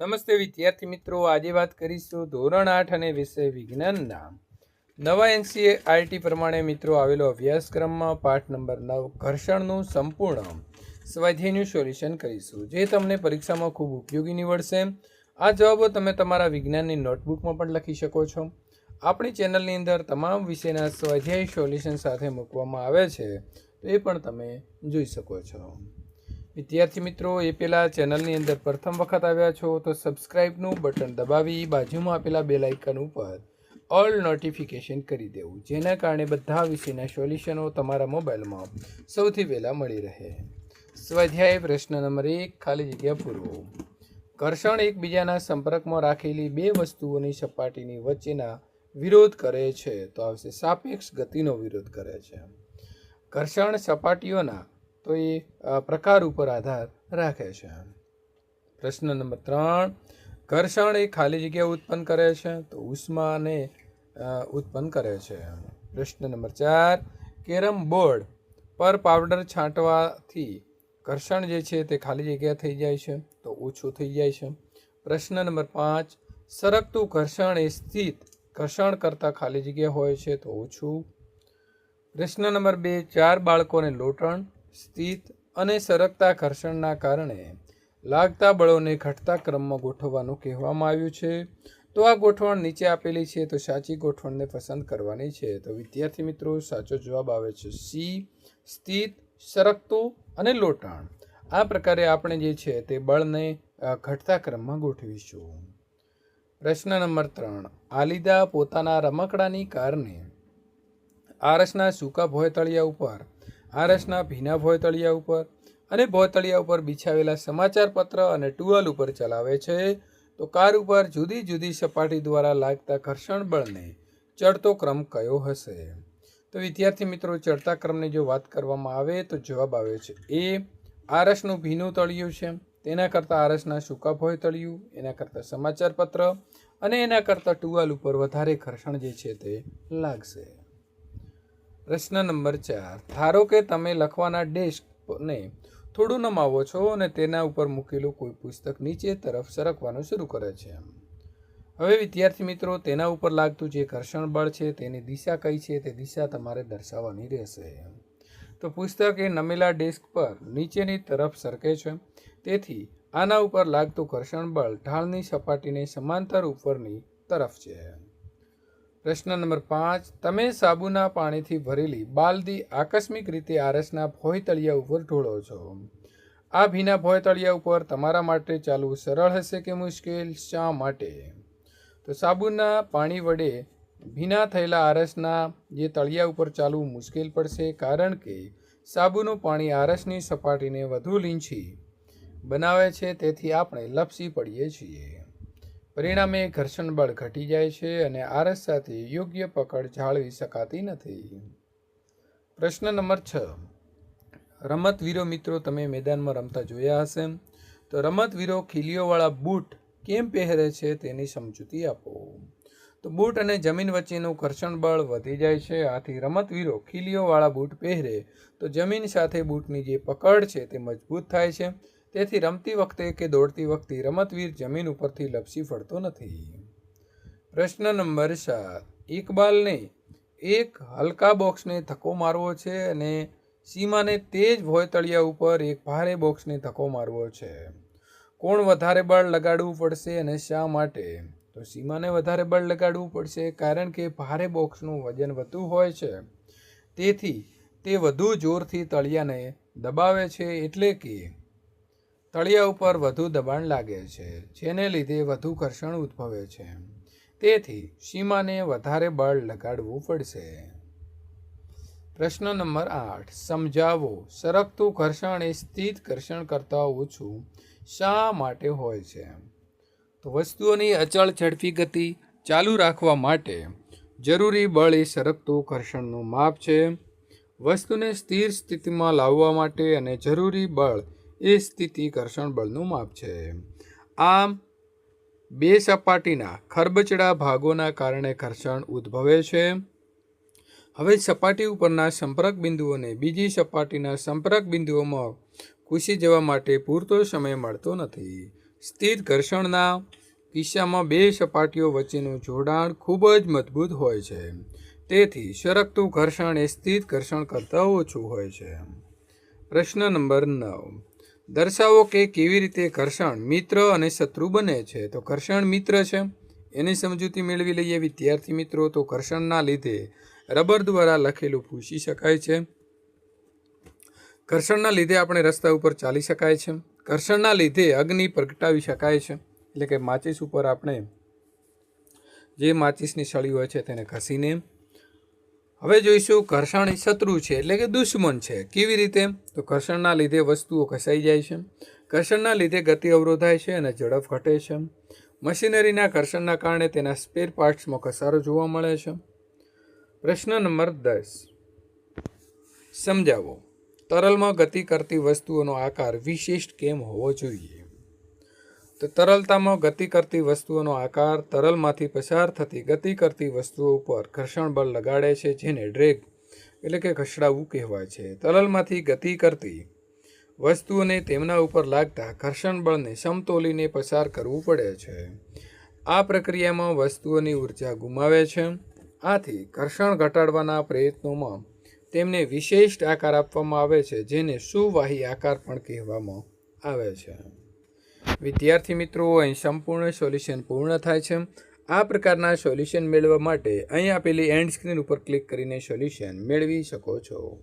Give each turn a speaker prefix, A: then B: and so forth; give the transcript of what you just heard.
A: નમસ્તે વિદ્યાર્થી મિત્રો, આજે વાત કરીશું ધોરણ આઠ અને વિષય વિજ્ઞાનના. નવા એનસીએ આરટી પ્રમાણે મિત્રો આવેલો અભ્યાસક્રમમાં પાઠ નંબર નવ, ઘર્ષણનું સંપૂર્ણ સ્વાધ્યાયનું સોલ્યુશન કરીશું, જે તમને પરીક્ષામાં ખૂબ ઉપયોગી નીવડશે. આ જવાબો તમે તમારા વિજ્ઞાનની નોટબુકમાં પણ લખી શકો છો. આપણી ચેનલની અંદર તમામ વિષયના સ્વાધ્યાય સોલ્યુશન સાથે મૂકવામાં આવે છે, તો એ પણ તમે જોઈ શકો છો. વિદ્યાર્થી મિત્રો, એ પહેલાં ચેનલની અંદર પ્રથમ વખત આવ્યા છો તો સબસ્ક્રાઇબનું બટન દબાવી બાજુમાં આપેલા બેલ આઇકન ઉપર ઓલ નોટિફિકેશન કરી દેવું, જેના કારણે બધા વિષયના સોલ્યુશનો તમારા મોબાઈલમાં સૌથી પહેલાં મળી રહે. સ્વાધ્યાય પ્રશ્ન નંબર એક, ખાલી જગ્યા પૂરવો ઘર્ષણ એકબીજાના સંપર્કમાં રાખેલી બે વસ્તુઓની સપાટીની વચ્ચેના વિરોધ કરે છે, તો આવશે સાપેક્ષ ગતિનો વિરોધ કરે છે. ઘર્ષણ સપાટીઓના તો એ પ્રકાર ઉપર આધાર રાખે છે. પ્રશ્ન નંબર ત્રણ, ઘર્ષણ એ ખાલી જગ્યા ઉત્પન્ન કરે છે તો ઉષ્માને ઉત્પન્ન કરે છે. પ્રશ્ન નંબર ચાર, કેરમ બોર્ડ પર પાવડર છાંટવાથી ઘર્ષણ જે છે તે ખાલી જગ્યા થઈ જાય છે તો ઓછું થઈ જાય છે. પ્રશ્ન નંબર પાંચ, સરકતું ઘર્ષણ એ સ્થિત ઘર્ષણ કરતાં ખાલી જગ્યા હોય છે તો ઓછું. પ્રશ્ન નંબર બે, ચાર બાળકોને લોટણ સ્થિત અને સરકતા ઘર્ષણના કારણે લાગતા બળોને ઘટતા ક્રમમાં ગોઠવવાનું કહેવામાં આવ્યું છે. તો આ ગોઠવણ નીચે આપેલી છે તો સાચી ગોઠવણને પસંદ કરવાની છે. તો વિદ્યાર્થી મિત્રો, સાચો જવાબ આવે છે સી સ્થિત, સરકતું અને લોટાણ. આ પ્રકારે આપણે જે છે તે બળને ઘટતા ક્રમમાં ગોઠવીશું. પ્રશ્ન નંબર ત્રણ. આલિદા પોતાના રમકડાની કારણે આરસના સૂકા ભોયતળિયા ઉપર આરસના ભીના ભોયતળિયા ઉપર અને ભોયતળિયા ઉપર બિછાવેલા સમાચાર પત્ર અને ટુવાલ ઉપર ચલાવે છે. તો કાર ઉપર જુદી જુદી સપાટી દ્વારા લાગતા ઘર્ષણ બળને ચડતો ક્રમ કયો હશે? તો વિદ્યાર્થી મિત્રો, ચડતા ક્રમની જો વાત કરવામાં આવે તો જવાબ આવે છે એ આરસનું ભીનું તળિયું છે. તેના કરતાં આરસના સૂકા ભોય તળિયું એના કરતાં સમાચાર પત્ર અને એના કરતાં ટુવાલ ઉપર વધારે ઘર્ષણ જે છે તે લાગશે. પ્રશ્ન નંબર ચાર. ધારો કે તમે લખવાના ડેસ્કને થોડું નમાવો છો અને તેના ઉપર મૂકેલું કોઈ પુસ્તક નીચે તરફ સરકવાનું શરૂ કરે છે. હવે વિદ્યાર્થી મિત્રો, તેના ઉપર લાગતું જે ઘર્ષણ બળ છે તેની દિશા કઈ છે તે દિશા તમારે દર્શાવવાની રહેશે. તો પુસ્તક એ નમેલા ડેસ્ક પર નીચેની તરફ સરકે છે. તેથી આના ઉપર લાગતું ઘર્ષણ બળ ઢાળની સપાટીને સમાંતર ઉપરની તરફ છે. પ્રશ્ન નંબર પાંચ, તમે સાબુના પાણીથી ભરેલી બાલદી આકસ્મિક રીતે આરસના ભોયતળિયા ઉપર ઢોળો છો? આ ભીના ભોયતળિયા ઉપર તમારા માટે ચાલવું સરળ હશે કે મુશ્કેલ? શા માટે? તો સાબુના પાણી વડે ભીના થયેલા આરસના જે તળિયા ઉપર ચાલવું મુશ્કેલ પડશે કારણ કે સાબુનું પાણી આરસની સપાટીને વધુ લીંછી બનાવે છે, તેથી આપણે લપસી પડીએ છીએ. પરિણામે ઘર્ષણ બળ ઘટી જાય છે અને આરસ સાથે યોગ્ય પકડ જાળવી શકાતી નથી. પ્રશ્ન નંબર છ. રમતવીરો મિત્રો, તમે મેદાનમાં રમતા જોયા હશે. તો રમતવીરો ખીલીઓવાળા બૂટ કેમ પહેરે છે તેની સમજૂતી આપો. તો બૂટ અને જમીન વચ્ચેનું ઘર્ષણ બળ વધી જાય છે. આથી રમતવીરો ખીલીઓવાળા બૂટ પહેરે તો જમીન સાથે બૂટની જે પકડ છે તે મજબૂત થાય છે. તેથી રમતી વખતે કે દોડતી વખતે રમતવીર જમીન ઉપરથી લપસી પડતો નથી. પ્રશ્ન નંબર સાત. ઇકબાલને એક હલકા બોક્સને ધક્કો મારવો છે અને સીમાને તેજ ભોયતળિયા ઉપર એક ભારે બોક્સને ધક્કો મારવો છે. કોણ વધારે બળ લગાડવું પડશે અને શા માટે? તો સીમાને વધારે બળ લગાડવું પડશે કારણ કે ભારે બોક્સનું વજન વધુ હોય છે. તેથી તે વધુ જોરથી તળિયાને દબાવે છે એટલે કે તળિયા ઉપર વધુ દબાણ લાગે છે, જેને લીધે વધુ ઘર્ષણ ઉદ્ભવે છે. તેથી સીમાને વધારે બળ લગાડવું પડશે. પ્રશ્ન નંબર આઠ. સમજાવો, સરકતું ઘર્ષણ એ સ્થિત ઘર્ષણ કરતાં ઓછું શા માટે હોય છે? તો વસ્તુઓની અચળ ઝડપી ગતિ ચાલુ રાખવા માટે જરૂરી બળ એ સરકતું ઘર્ષણનું માપ છે. વસ્તુને સ્થિર સ્થિતિમાં લાવવા માટે અને જરૂરી બળ એ સ્થિતિ ઘર્ષણ બળનું માપ છે. આમ, બે સપાટીના ખરબચડા ભાગોના કારણે ઘર્ષણ ઉદ્ભવે છે. હવે સપાટી ઉપરના સંપર્ક બિંદુઓને બીજી સપાટીના સંપર્ક બિંદુઓમાં ઘૂસી જવા માટે પૂરતો સમય મળતો નથી. સ્થિત ઘર્ષણના કિસ્સામાં બે સપાટીઓ વચ્ચેનું જોડાણ ખૂબ જ મજબૂત હોય છે. તેથી સરકતું ઘર્ષણ એ સ્થિત ઘર્ષણ કરતાં ઓછું હોય છે. પ્રશ્ન નંબર નવ. દર્શાવો કે કેવી રીતે ઘર્ષણ મિત્ર અને શત્રુ બને છે. તો ઘર્ષણ મિત્ર છે. એની સમજૂતી મેળવી લઈએ વિદ્યાર્થી મિત્રો. તો ઘર્ષણના લીધે રબર દ્વારા લખેલું ભૂસી શકાય છે. ઘર્ષણના લીધે આપણે રસ્તા ઉપર ચાલી શકાય છે. ઘર્ષણના લીધે અગ્નિ પ્રગટાવી શકાય છે. એટલે કે માચિસ ઉપર આપણે જે માચિસની સળી હોય છે તેને ઘસીને હવે જોઈશું ઘર્ષણ શત્રુ છે એટલે કે દુશ્મન છે. કેવી રીતે? તો ઘર્ષણના લીધે વસ્તુઓ ઘસાઈ જાય છે. ઘર્ષણના લીધે ગતિ અવરોધાય છે અને ઝડપ ઘટે છે. મશીનરીના ઘર્ષણના કારણે તેના સ્પેર પાર્ટ્સમાં ઘસારો જોવા મળે છે. પ્રશ્ન નંબર દસ. સમજાવો. તરલમાં ગતિ કરતી વસ્તુઓનો આકાર વિશિષ્ટ કેમ હોવો જોઈએ? તો તરલતામાં ગતિ કરતી વસ્તુઓનો આકાર તરલમાંથી પસાર થતી ગતિ કરતી વસ્તુઓ ઉપર ઘર્ષણ બળ લગાડે છે, જેને ડ્રેગ એટલે કે ઘસડાવું કહેવાય છે. તરલમાંથી ગતિ કરતી વસ્તુઓને તેમના ઉપર લાગતા ઘર્ષણ બળને સમતોલીને પસાર કરવું પડે છે. આ પ્રક્રિયામાં વસ્તુઓની ઊર્જા ગુમાવે છે. આથી ઘર્ષણ ઘટાડવાના પ્રયત્નોમાં તેમને વિશિષ્ટ આકાર આપવામાં આવે છે, જેને સુવાહી આકાર પણ કહેવામાં આવે છે. વિદ્યાર્થી મિત્રો, અહીં સંપૂર્ણ સોલ્યુશન પૂર્ણ થાય છે. આ પ્રકારના સોલ્યુશન મેળવવા માટે અહીં આપેલી એન્ડ સ્ક્રીન ઉપર ક્લિક કરીને સોલ્યુશન મેળવી શકો છો.